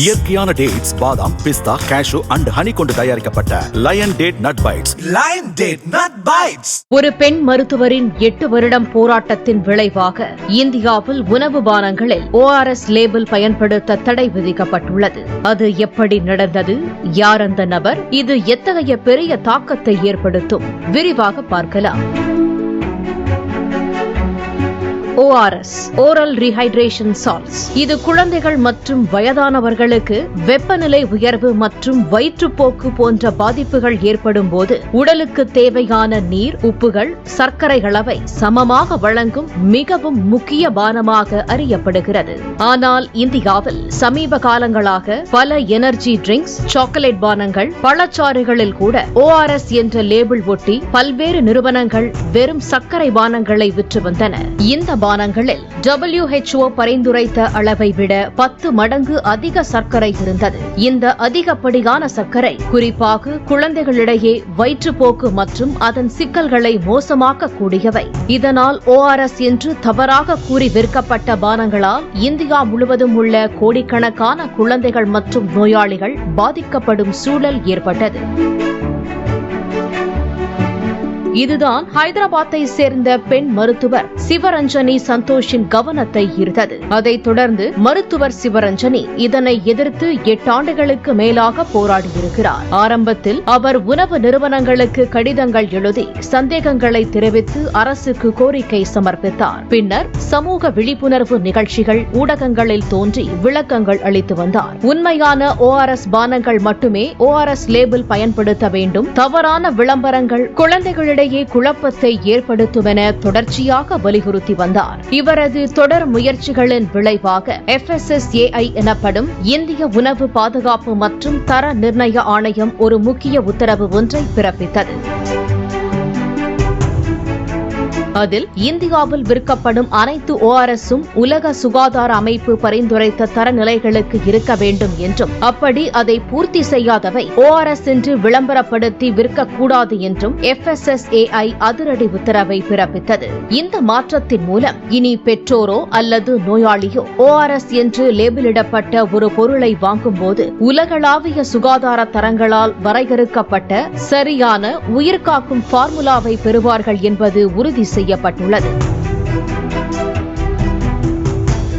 இயற்கையான டேட்ஸ் பாதாம் பிஸ்தா cash and honey கொண்டு தயாரிக்கப்பட்ட Lion date nut bites Lion Date Nut Bites. ஒரு பெண் மருத்துவரின் எட்டு வருடம் போராட்டத்தின் விளைவாக இந்தியாவில் உணவு பானங்களில் ஓஆர்எஸ் லேபிள் பயன்படுத்த தடை விதிக்கப்பட்டுள்ளது. அது எப்படி நடந்தது? யார் அந்த நபர்? இது எத்தகைய பெரிய தாக்கத்தை ஏற்படுத்தும்? விரிவாக பார்க்கலாம். ஓஆர்எஸ் ஓரல் ரீஹைட்ரேஷன் சால்ட்ஸ் இது குழந்தைகள் மற்றும் வயதானவர்களுக்கு வெப்பநிலை உயர்வு மற்றும் வயிற்றுப்போக்கு போன்ற பாதிப்புகள் ஏற்படும் போது உடலுக்கு தேவையான நீர் உப்புகள் சர்க்கரை அளவை சமமாக வழங்கும் மிகவும் முக்கிய பானமாக அறியப்படுகிறது. ஆனால் இந்தியாவில் சமீப காலங்களாக பல எனர்ஜி ட்ரிங்க்ஸ் சாக்லேட் பானங்கள் பழச்சாறுகளில் கூட ஓஆர்எஸ் என்ற லேபிள் ஒட்டி பல்வேறு நிறுவனங்கள் வெறும் சர்க்கரை பானங்களை விற்று வந்தன. இந்த பானங்களில் டபிள்யூஹெச்ஓ பரிந்துரைத்த அளவை விட பத்து மடங்கு அதிக சர்க்கரை இருந்தது. இந்த அதிகப்படியான சர்க்கரை குறிப்பாக குழந்தைகளிடையே வயிற்றுப்போக்கு மற்றும் அதன் சிக்கல்களை மோசமாக்க கூடியவை இதனால் ஓஆர்எஸ் என்று தவறாக கூறி விற்கப்பட்ட பானங்களால் இந்தியா முழுவதும் உள்ள கோடிக்கணக்கான குழந்தைகள் மற்றும் நோயாளிகள் பாதிக்கப்படும் சூழல் ஏற்பட்டது. இதுதான் ஹைதராபாத்தை சேர்ந்த பெண் மருத்துவர் சிவரஞ்சனி சந்தோஷின் கவனத்தை ஈர்த்தது. அதைத் தொடர்ந்து மருத்துவர் சிவரஞ்சனி இதனை எதிர்த்து எட்டாண்டுகளுக்கு மேலாக போராடியிருக்கிறார். ஆரம்பத்தில் அவர் உணவு நிறுவனங்களுக்கு கடிதங்கள் எழுதி சந்தேகங்களை தெரிவித்து அரசுக்கு கோரிக்கை சமர்ப்பித்தார். பின்னர் சமூக விழிப்புணர்வு நிகழ்ச்சிகள் ஊடகங்களில் தோன்றி விளக்கங்கள் அளித்து வந்தார். உண்மையான ஓஆர்எஸ் பானங்கள் மட்டுமே ஓஆர்எஸ் லேபிள் பயன்படுத்த வேண்டும். தவறான விளம்பரங்கள் குழந்தைகளிடையே குழப்பத்தை ஏற்படுத்தும் என தொடர்ச்சியாக வலியுறுத்தி வந்தார். இவரது தொடர் முயற்சிகளின் விளைவாக எஃப்எஸ்எஸ்ஏஐ எனப்படும் இந்திய உணவு பாதுகாப்பு மற்றும் தர நிர்ணய ஆணையம் ஒரு முக்கிய உத்தரவு ஒன்றை பிறப்பித்தது. அதில் இந்தியாவில் விற்கப்படும் அனைத்து ஓஆர்எஸும் உலக சுகாதார அமைப்பு பரிந்துரைத்த தரநிலைகளுக்கு இருக்க வேண்டும் என்றும் அப்படி அதை பூர்த்தி செய்யாதவை ஓஆர்எஸ் என்று விளம்பரப்படுத்தி விற்கக்கூடாது என்றும் எஃப்எஸ்எஸ்ஏஐ அதிரடி உத்தரவை பிறப்பித்தது. இந்த மாற்றத்தின் மூலம் இனி பெற்றோரோ அல்லது நோயாளியோ ஓஆர்எஸ் என்று லேபிளிடப்பட்ட ஒரு பொருளை வாங்கும்போது உலகளாவிய சுகாதார தரங்களால் வரையறுக்கப்பட்ட சரியான உயிர்காக்கும் ஃபார்முலாவை பெறுவார்கள் என்பது உறுதி செய்ய செய்யப்பட்டுள்ளது.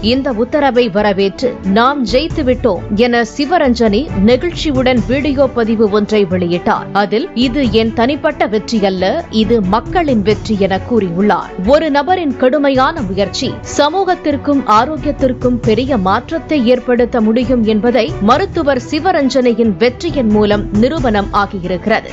இந்த உத்தரவை வரவேற்று நாம் ஜெயித்து விட்டோம் என சிவரஞ்சனி நெகிழ்ச்சியுடன் வீடியோ பதிவு ஒன்றை வெளியிட்டார். அதில் இது என் தனிப்பட்ட வெற்றி அல்ல இது மக்களின் வெற்றி என கூறியுள்ளார். ஒரு நபரின் கடுமையான முயற்சி சமூகத்திற்கும் ஆரோக்கியத்திற்கும் பெரிய மாற்றத்தை ஏற்படுத்த முடியும் என்பதை மருத்துவர் சிவரஞ்சனியின் வெற்றியின் மூலம் நிரூபணம் ஆகியிருக்கிறது.